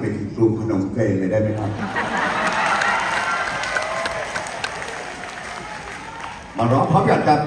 ไปถึงกรุงพนมเปญเลยได้ไหมครับ มาร้องพร้อมกันครับ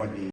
quali